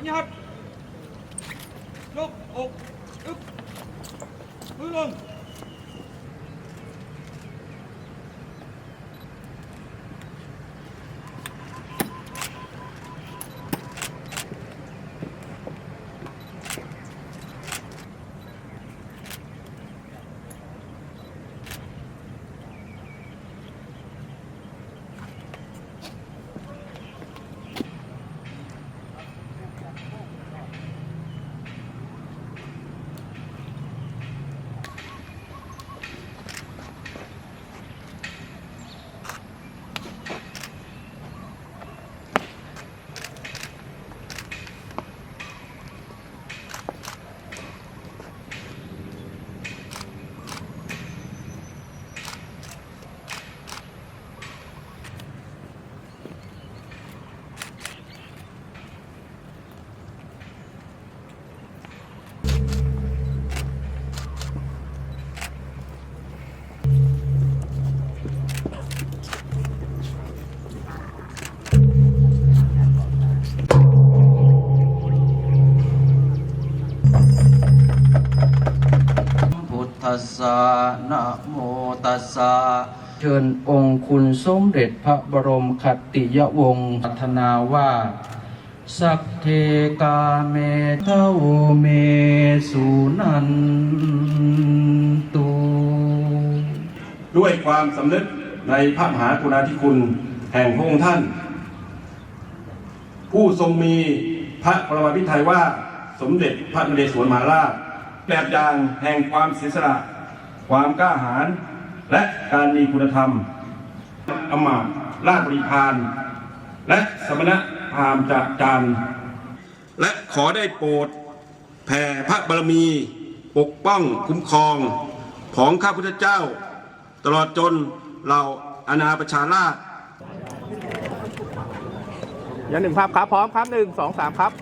ปัญญาครับยกอกอึ๊บพื้นลง พุ ทธัสสะนะโมตัสสะเชิญองค์คุณสมเด็จพระบรมคัตติยวงศ์พัฒนาว่า สักเทกาเมทาวเมสุนันตุด้วยความสำนึกในพระมหากรุณาธิคุณแห่งพระองค์ท่าน ผู้ทรงมีพระปรมาภิไธยว่าสมเด็จพระนเรศวรมหาราช แบบอย่างแห่งความเสียสละ ความกล้าหาญและการมีคุณธรรมอมาตย์ราชบริพารและสมณะพราหมณ์จากจารย์และขอได้โปรดแผ่พระบารมีปกป้องคุ้มครองของข้าพุทธเจ้า ตลอดจนเราอาณาประชาราชย่างหนึ่งภาพครับ พร้อมครับหนึ่งสองสามครับ